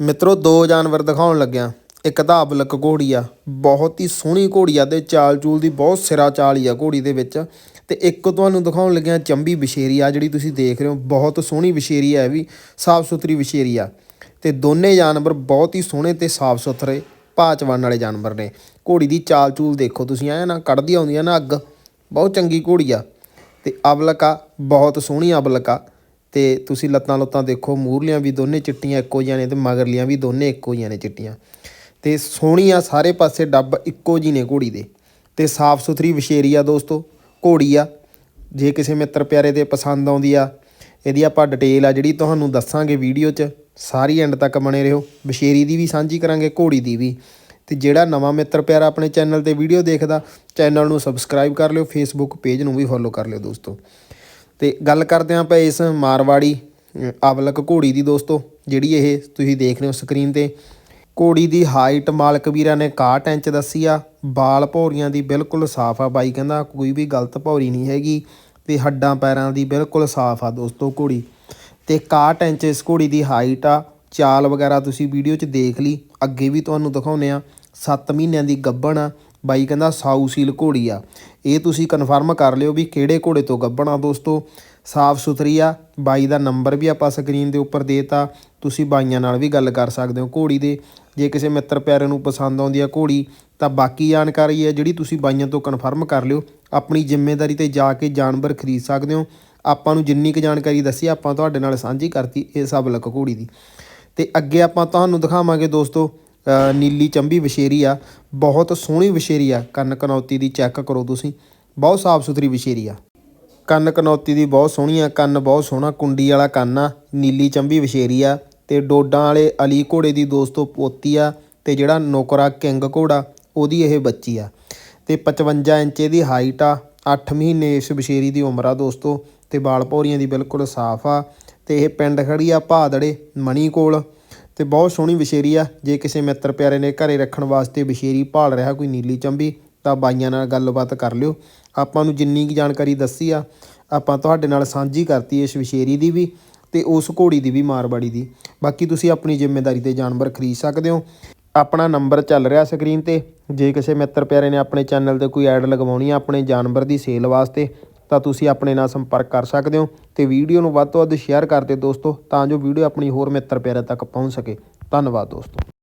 ਮਿੱਤਰੋ, ਦੋ ਜਾਨਵਰ ਦਿਖਾਉਣ ਲੱਗਿਆ। ਇੱਕ ਤਾਂ ਅਬਲਕ ਘੋੜੀ ਆ। ਬਹੁਤ ਹੀ ਸੋਹਣੀ ਘੋੜੀ ਆ ਤੇ ਚਾਲ ਚੂਲ ਦੀ ਬਹੁਤ ਸਿਰਾ ਚਾਲ ਹੀ ਆ ਘੋੜੀ ਦੇ ਵਿੱਚ। ਤੇ ਇੱਕ ਤੁਹਾਨੂੰ ਦਿਖਾਉਣ ਲੱਗਿਆ ਚੰਬੀ ਵਿਸ਼ੇਰੀ ਆ, ਜਿਹੜੀ ਤੁਸੀਂ ਦੇਖ ਰਹੇ ਹੋ। ਬਹੁਤ ਸੋਹਣੀ ਵਿਸ਼ੇਰੀ ਆ ਵੀ ਸਾਫ਼ ਸੁਥਰੀ ਵਿਸ਼ੇਰੀ ਆ। ਤੇ ਦੋਨੇ ਜਾਨਵਰ ਬਹੁਤ ਹੀ ਸੋਹਣੇ ਤੇ ਸਾਫ਼ ਸੁਥਰੇ ਭਾਚਵਾਨ ਵਾਲੇ ਜਾਨਵਰ ਨੇ। ਘੋੜੀ ਦੀ ਚਾਲ ਚੂਲ ਦੇਖੋ ਤੁਸੀਂ, ਐ ਨਾ ਕੱਢਦੀ ਆਉਂਦੀ ਆ ਨਾ ਅੱਗ। ਬਹੁਤ ਚੰਗੀ ਘੋੜੀ ਆ। ਤੇ ਅਬਲਕਾ ਬਹੁਤ ਸੋਹਣੀ ਅਬਲਕ ਆ। ਤੇ ਤੁਸੀਂ ਲੱਤਾਂ ਲੁੱਤਾਂ ਦੇਖੋ, ਮੂਰਲੀਆਂ ਵੀ ਦੋਨੇ ਚਿੱਟੀਆਂ ਇੱਕੋ ਜਿਹੀਆਂ ਨੇ ਤੇ ਮਗਰਲੀਆਂ ਵੀ ਦੋਨੇ ਇੱਕੋ ਜਿਹੀਆਂ ਨੇ ਚਿੱਟੀਆਂ। ਤੇ ਸੋਹਣੀ ਆ ਸਾਰੇ ਪਾਸੇ ਡੱਬ ਇੱਕੋ ਜਿਹੀ ਨੇ ਘੋੜੀ ਦੇ। ਤੇ ਸਾਫ਼ ਸੁਥਰੀ ਵਿਸ਼ੇਰੀ ਆ ਦੋਸਤੋ, ਘੋੜੀ ਆ। ਜੇ ਕਿਸੇ ਮਿੱਤਰ ਪਿਆਰੇ ਦੇ ਪਸੰਦ ਆਉਂਦੀ ਆ, ਇਹਦੀ ਆਪਾਂ ਡਿਟੇਲ ਆ ਜਿਹੜੀ ਤੁਹਾਨੂੰ ਦੱਸਾਂਗੇ ਵੀਡੀਓ 'ਚ, ਸਾਰੀ ਐਂਡ ਤੱਕ ਬਣੇ ਰਹੋ। ਵਿਸ਼ੇਰੀ ਦੀ ਵੀ ਸਾਂਝੀ ਕਰਾਂਗੇ, ਘੋੜੀ ਦੀ ਵੀ। ਤੇ ਜਿਹੜਾ ਨਵਾਂ ਮਿੱਤਰ ਪਿਆਰਾ ਆਪਣੇ ਚੈਨਲ ਤੇ ਵੀਡੀਓ ਦੇਖਦਾ, ਚੈਨਲ ਨੂੰ ਸਬਸਕ੍ਰਾਈਬ ਕਰ ਲਿਓ ਫੇਸਬੁੱਕ ਪੇਜ ਨੂੰ ਵੀ ਫੋਲੋ ਕਰ ਲਿਓ ਦੋਸਤੋ। ਤੇ ਗੱਲ ਕਰਦੇ ਹਾਂ ਆਪਾਂ ਇਸ ਮਾਰਵਾੜੀ ਅਵਲਕ ਘੋੜੀ ਦੀ ਦੋਸਤੋ, ਜਿਹੜੀ ਇਹ ਤੁਸੀਂ ਦੇਖ ਰਹੇ ਹੋ ਸਕਰੀਨ ਤੇ। ਘੋੜੀ ਦੀ ਹਾਈਟ ਮਾਲਕ ਵੀਰਾਂ ਨੇ 61 ਇੰਚ ਦੱਸੀ ਆ। ਬਾਲ ਭੌਰੀਆਂ ਦੀ ਬਿਲਕੁਲ ਸਾਫ਼ ਆ ਬਾਈ ਕਹਿੰਦਾ, ਕੋਈ ਵੀ ਗਲਤ ਭੌਰੀ ਨਹੀਂ ਹੈਗੀ ਤੇ ਹੱਡਾਂ ਪੈਰਾਂ ਦੀ ਬਿਲਕੁਲ ਸਾਫ਼ ਆ ਦੋਸਤੋ ਘੋੜੀ। ਤੇ 61 ਇੰਚ ਇਸ ਘੋੜੀ ਦੀ ਹਾਈਟ ਆ। ਚਾਲ ਵਗੈਰਾ ਤੁਸੀਂ ਵੀਡੀਓ 'ਚ ਦੇਖ ਲਈ, ਅੱਗੇ ਵੀ ਤੁਹਾਨੂੰ ਦਿਖਾਉਨੇ ਆ 7 ਮਹੀਨਿਆਂ ਦੀ ਗੱਭਣ ਆ। ਬਾਈ ਕਹਿੰਦਾ ਸਾਊ ਸੀਲ ਘੋੜੀ ਆ। ਇਹ ਤੁਸੀਂ ਕਨਫਰਮ ਕਰ ਲਿਓ ਵੀ ਕਿਹੜੇ ਘੋੜੇ ਤੋਂ ਗੱਭਣ ਆ ਦੋਸਤੋ? ਸਾਫ਼ ਸੁਥਰੀ ਆ, ਬਾਈ ਦਾ ਨੰਬਰ ਵੀ ਆਪਾਂ ਸਕਰੀਨ ਦੇ ਉੱਪਰ ਦੇਤਾ, ਤੁਸੀਂ ਬਾਈਆਂ ਨਾਲ ਵੀ ਗੱਲ ਕਰ ਸਕਦੇ ਹੋ ਘੋੜੀ ਦੇ। ਜੇ ਕਿਸੇ ਮਿੱਤਰ ਪਿਆਰੇ ਨੂੰ ਪਸੰਦ ਆਉਂਦੀ ਆ ਘੋੜੀ, ਤਾਂ ਬਾਕੀ ਜਾਣਕਾਰੀ ਹੈ ਜਿਹੜੀ ਤੁਸੀਂ ਬਾਈਆਂ ਤੋਂ ਕਨਫਰਮ ਕਰ ਲਿਓ। ਆਪਣੀ ਜ਼ਿੰਮੇਵਾਰੀ ਤੇ ਜਾ ਕੇ ਜਾਨਵਰ ਖਰੀਦ ਸਕਦੇ ਹੋ। ਆਪਾਂ ਨੂੰ ਜਿੰਨੀ ਕੁ ਜਾਣਕਾਰੀ ਦੱਸੀ, ਆਪਾਂ ਤੁਹਾਡੇ ਨਾਲ ਸਾਂਝੀ ਕਰਤੀ ਇਹ ਸਭ ਲੱਕ ਘੋੜੀ ਦੀ। ਤੇ ਅੱਗੇ ਆਪਾਂ ਤੁਹਾਨੂੰ ਦਿਖਾਵਾਂਗੇ ਦੋਸਤੋ ਨੀਲੀ ਚੰਬੀ ਵਿਸ਼ੇਰੀ ਆ, ਬਹੁਤ ਸੋਹਣੀ ਵਿਸ਼ੇਰੀ ਆ। ਕੰਨ ਕਨੌਤੀ ਦੀ ਚੈੱਕ ਕਰੋ ਤੁਸੀਂ। ਬਹੁਤ ਸਾਫ਼ ਸੁਥਰੀ ਵਿਸ਼ੇਰੀ ਆ। ਕੰਨ ਕਨੌਤੀ ਦੀ ਬਹੁਤ ਸੋਹਣੀ ਆ, ਕੰਨ ਬਹੁਤ ਸੋਹਣਾ, ਕੁੰਡੀ ਵਾਲਾ ਕੰਨ ਆ, ਨੀਲੀ ਚੰਬੀ ਵਿਸ਼ੇਰੀ ਆ। ਤੇ ਡੋਡਾਂ ਵਾਲੇ ਅਲੀ ਘੋੜੇ ਦੀ ਦੋਸਤੋ ਪੋਤੀ ਆ, ਤੇ ਜਿਹੜਾ ਨੋਕਰਾ ਕਿੰਗ ਘੋੜਾ, ਉਹਦੀ ਇਹ ਬੱਚੀ ਆ। ਤੇ 55 ਇੰਚ ਦੀ ਹਾਈਟ ਆ 8 ਮਹੀਨੇ ਇਸ ਵਿਸ਼ੇਰੀ ਦੀ ਉਮਰ ਆ ਦੋਸਤੋ, ਤੇ ਬਾਲ ਭੌਰੀਆਂ ਦੀ ਬਿਲਕੁਲ ਸਾਫ਼ ਆ। ਤੇ ਇਹ ਪਿੰਡ ਖੜੀ ਆ ਭਾਦੜੇ ਮਣੀ ਕੋਲ। ਤੇ ਬਹੁਤ ਸੋਹਣੀ ਵਿਸ਼ੇਰੀ ਆ। ਜੇ ਕਿਸੇ ਮਿੱਤਰ ਪਿਆਰੇ ਨੇ ਘਰੇ ਰੱਖਣ ਵਾਸਤੇ ਵਿਸ਼ੇਰੀ ਭਾਲ ਰਿਹਾ ਕੋਈ ਨੀਲੀ ਚੰਬੀ, ਤਾਂ ਬਾਈਆਂ ਨਾਲ ਗੱਲਬਾਤ ਕਰ ਲਿਓ। ਆਪਾਂ ਨੂੰ ਜਿੰਨੀ ਕੁ ਜਾਣਕਾਰੀ ਦੱਸੀ ਆ, ਆਪਾਂ ਤੁਹਾਡੇ ਨਾਲ ਸਾਂਝੀ ਕਰਤੀ ਇਸ ਵਿਸ਼ੇਰੀ ਦੀ ਵੀ ਤੇ ਉਸ ਘੋੜੀ ਦੀ ਵੀ, ਮਾਰਵਾੜੀ ਦੀ। ਬਾਕੀ ਤੁਸੀਂ ਆਪਣੀ ਜ਼ਿੰਮੇਵਾਰੀ ਤੇ ਜਾਨਵਰ ਖਰੀਦ ਸਕਦੇ ਹੋ। ਆਪਣਾ ਨੰਬਰ ਚੱਲ ਰਿਹਾ ਸਕਰੀਨ ਤੇ। ਜੇ ਕਿਸੇ ਮਿੱਤਰ ਪਿਆਰੇ ਨੇ ਆਪਣੇ ਚੈਨਲ ਤੇ ਕੋਈ ਐਡ ਲਗਵਾਉਣੀ ਆ, ਆਪਣੇ ਜਾਨਵਰ ਦੀ ਸੇਲ ਵਾਸਤੇ ਤਾਂ ਤੁਸੀਂ ਆਪਣੇ ਨਾਲ ਸੰਪਰਕ ਕਰ ਸਕਦੇ ਹੋ ਤੇ ਵੀਡੀਓ ਨੂੰ ਵੱਧ ਤੋਂ ਵੱਧ ਸ਼ੇਅਰ ਕਰ ਦਿਓ ਦੋਸਤੋ ਤਾਂ ਜੋ ਵੀਡੀਓ ਆਪਣੀ ਹੋਰ ਮਿੱਤਰ ਪਿਆਰੇ ਤੱਕ ਪਹੁੰਚ ਸਕੇ। ਧੰਨਵਾਦ ਦੋਸਤੋ।